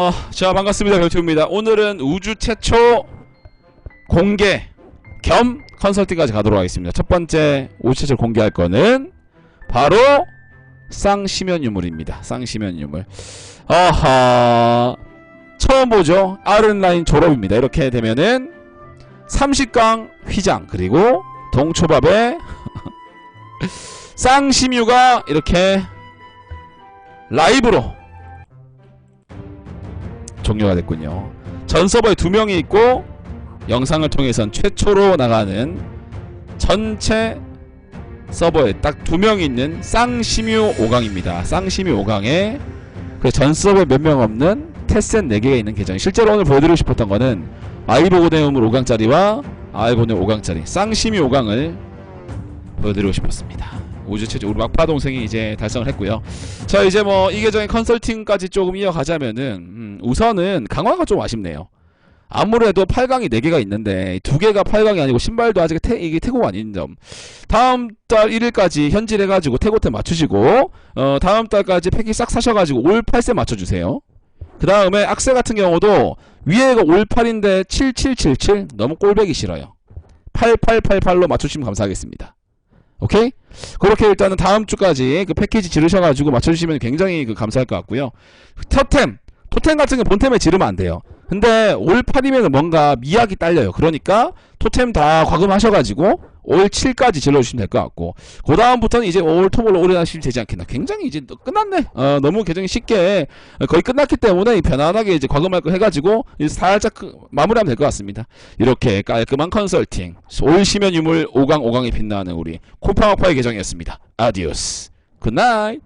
어, 자 반갑습니다. 별투입니다. 오늘은 우주 최초 공개 겸 컨설팅까지 가도록 하겠습니다. 첫 번째 우주 최초 공개할 거는 바로 쌍심연 유물입니다. 쌍심연 유물. 아하. 처음 보죠? 아른라인 졸업입니다. 이렇게 되면은 30강 휘장 그리고 동초밥에 쌍심유가 이렇게 라이브로 종료가 됐군요. 전 서버에 두 명이 있고 영상을 통해선 최초로 나가는 전체 서버에 딱 두 명이 있는 쌍심유 5강입니다. 쌍심유 5강에 그 전 서버에 몇 명 없는 테센 4개가 있는 계정이 실제로 오늘 보여드리고 싶었던 거는 아이보고대우물 5강짜리와 아이보네 5강짜리 쌍심유 5강을 보여드리고 싶었습니다. 우주 최초 우리 막파 동생이 이제 달성을 했고요. 자 이제 뭐 이 계정의 컨설팅까지 조금 이어가자면은 음, 우선은 강화가 좀 아쉽네요. 아무래도 8강이 4개가 있는데 두 개가 8강이 아니고 신발도 아직 태, 이게 태고가 아닌 점. 다음 달 1일까지 현질해가지고 태고템 맞추시고 어 다음 달까지 패키 싹 사셔가지고 올 8세 맞춰주세요. 그 다음에 악세 같은 경우도 위에가 올 8인데 7777 너무 꼴배기 싫어요. 8888로 맞추시면 감사하겠습니다. 오케이? 그렇게 일단은 다음 주까지 그 패키지 지르셔가지고 맞춰주시면 굉장히 그 감사할 것 같고요. 토템, 토템 같은 게 본템에 지르면 안 돼요. 근데 올 8이면 뭔가 미약이 딸려요. 그러니까 토템 다 과금하셔가지고 올 7까지 질러주시면 될 것 같고 그 다음부터는 이제 올 토벌로 오래 하시면 되지 않겠나. 굉장히 이제 또 끝났네. 어, 너무 굉장히 쉽게 거의 끝났기 때문에 편안하게 이제 과금할 거 해가지고 살짝 그 마무리하면 될 것 같습니다. 이렇게 깔끔한 컨설팅 올 시면 유물 5강 5강이 빛나는 우리 콤팡아파의 계정이었습니다. 아디오스 굿나잇